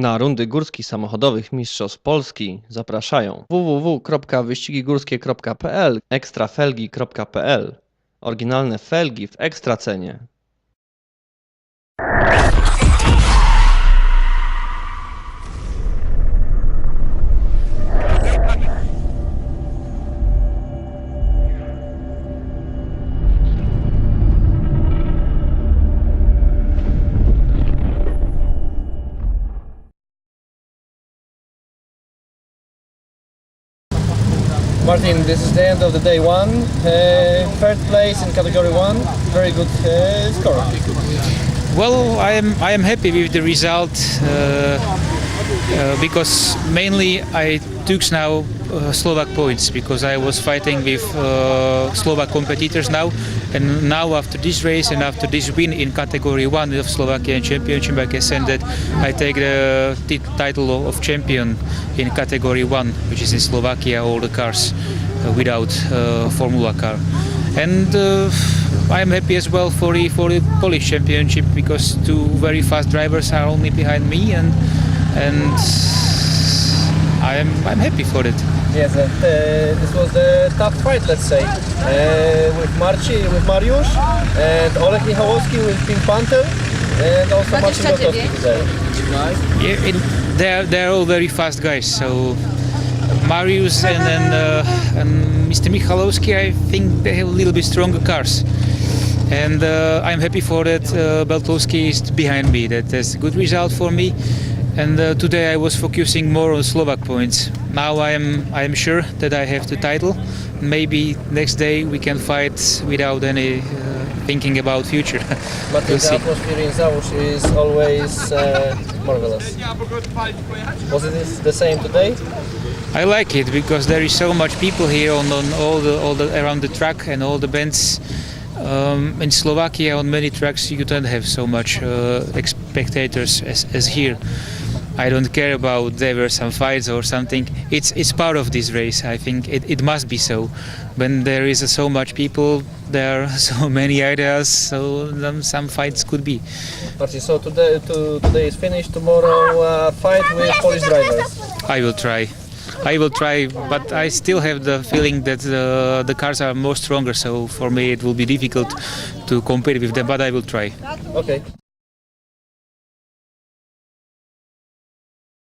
Na rundy górskich samochodowych Mistrzostw Polski zapraszają www.wyścigigórskie.pl, ekstrafelgi.pl. Oryginalne felgi w ekstracenie. Martin, this is the end of the day one. Uh, third place in category one. Very good uh, score. Well, I am I am happy with the result uh, uh, because mainly I took now uh, Slovak points because I was fighting with uh, Slovak competitors now, and now after this race and after this win in category one of Slovakian Championship, I can say that I take the title of champion in category one, which is in Slovakia, all the cars uh, without uh, Formula car, and. I am happy as well for the for the Polish championship because two very fast drivers are only behind me and and I am I'm happy for it. Yes, and, uh, this was the tough fight, let's say, uh, with Marci, with Mariusz, and Oleg Michałowski with Pink Panther, and also Marcin 29. Gotowski today. Yeah, it, they're they're all very fast guys. So Marius and and, uh, and Mr. Michalowski, I think they have a little bit stronger cars. And uh, I'm happy for that. Uh, Beltowski is behind me. That, that's a good result for me. And uh, today I was focusing more on Slovak points. Now I am I am sure that I have the title. Maybe next day we can fight without any uh, thinking about future. But We'll the atmosphere in Załusz is always uh, marvelous. Was it the same today? I like it because there is so much people here on, on all the all the around the track and all the bands. Um, in Slovakia, on many tracks, you don't have so much uh, spectators as, as here. I don't care about there were some fights or something. It's it's part of this race. I think it, it must be so. When there is so much people, there are so many ideas. So some fights could be. So today, to, today is finished. Tomorrow, uh, fight with Polish drivers. I will try. I will try, but I still have the feeling that uh, the cars are more stronger. So for me, it will be difficult to compete with them. But I will try. Okay.